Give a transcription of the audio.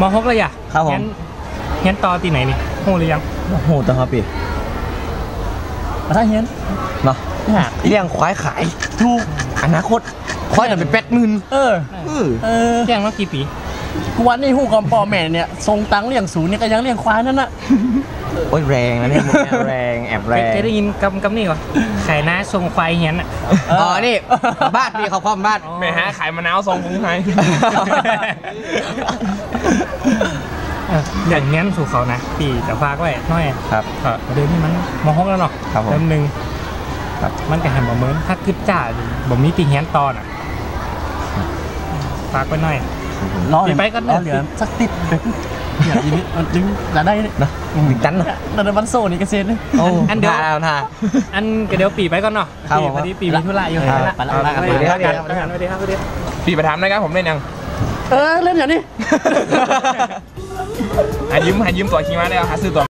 มหกเลยอะครับผมงั้นงั้นต่อที่ไหนนี่โหหรือยังโอ้โหตัวครับพี่มาถ้าเฮียนเนาะเนี่ยเลี้ยงควายขายถูกอนาคตควายจะเป็นแปดหมื่นเออเออเออแจ้งมากี่ปีกูวันนี้หูกอมปอแม่เนี่ยทรงตังเลี้ยงสูงเนี่ยก็ยังเลี้ยงควายนั่นน่ะโอ้ยแรงนะเนี่ยแรงแอบแรเคงยได้ยินกำกำนี่ก่อนขายน้าทรงควายเฮียนอะอ๋อนี่บ้านพี่เขาความบ้านอ๋อแม่ฮะขายมะนาวทรงกรุงไทย เอออย่างเงี้ยสู่เขานะปีจะฝากไว้หน้อยครับ เออเดี๋ยวนี้มันมหกแล้วเนาะครับผม เริ่มหนึ่งครับมันก็หันบ่เหมือนถ้าคึดจ่าบ่มีตีเฮียนตอนอะฝากไว้หน่อยรอเหลือไปก่อนรนะอเหลือสักติดเดี๋ยวอย่างนี้มันดึงจะได้เนี่ยนะวิกตันนะนั่นนะมันโซ่นี่กระเซ็นเลย โอ้อันเดียว ท่าท่า อันก็เดี๋ยวปีไปก่อนเนาะครับปีผมพอดีปีมีธุระอยู่ครับไปละไปละไปละไปสวัสดีครับไปละไปละสวัสดีครับ สวัสดีครับพี่ประถามนะครับผมเล่นยัง เออ เล่นอย่างนี้หายืมหายืมตัวคิงมาได้เอาหาซื้อตัว